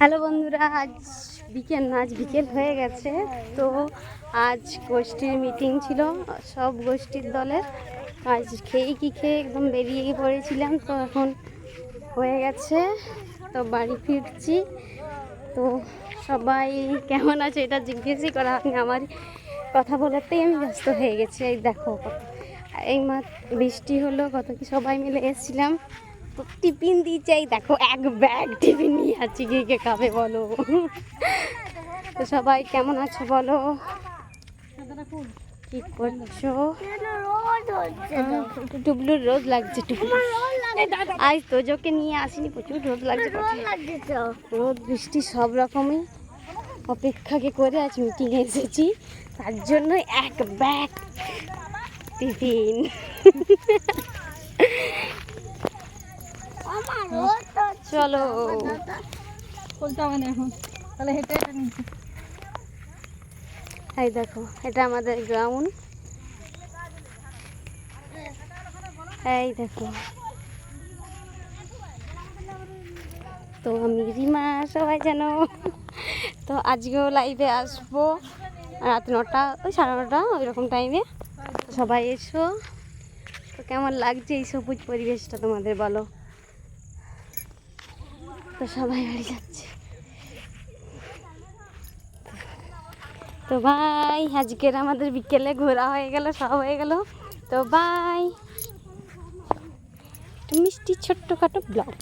Hello বন্ধুরা, আজ বিকেল না, আজ বিকেল হয়ে গেছে। তো আজ গোষ্ঠীর মিটিং ছিল, সব গোষ্ঠীর দলের। আজ খেয়ে কি খেয়ে একদম বেরিয়ে পড়েছিলাম, তো এখন হয়ে গেছে। তো বাড়ি ফিরছি। তো সবাই কেমন আছে এটা জিজ্ঞেসই করা হয়নি। আমার কথা বলাতেই আমি ব্যস্ত হয়ে গেছি। এই দেখো, এই মাত্র বৃষ্টি হলো, কত কি সবাই মিলে এসেছিলাম। তো টিফিন দিয়ে চাই দেখো এক ব্যাগ টিফিন নিয়ে আছি কে কে খাবে বলো? তো সবাই কেমন আছো বলো? কি করছ? টুবলুর রোদ লাগছে টুবলু। আজ তোজোকে নিয়ে আসিনি প্রচুর রোদ লাগছে রোদ বৃষ্টি সব রকমই। অপেক্ষাকে করে আজ মিটিংয়ে এসেছি তার জন্য এক ব্যাগ টিফিন। চলো। বলতে হবে না এখন? তাহলে হেঁটে হেঁটে নিচ্ছি। এই দেখো এটা আমাদের গ্রাউন্ড। এই দেখো। তো আমি রিমা সবাই জানো তো আজকেও লাইভে আসব। রাত নটা ওই সাড়ে নটা ওই রকম টাইমে সবাই এসো। তো কেমন লাগছে এই সবুজ পরিবেশটা তোমাদের বলো? তো সবাই বাড়ি যাচ্ছে। তো বাই আজকের আমাদের বিকেলে ঘোরা হয়ে গেল, সব হয়ে গেল। তো বাই মিষ্টি ছোট্টখাটো ব্লগ।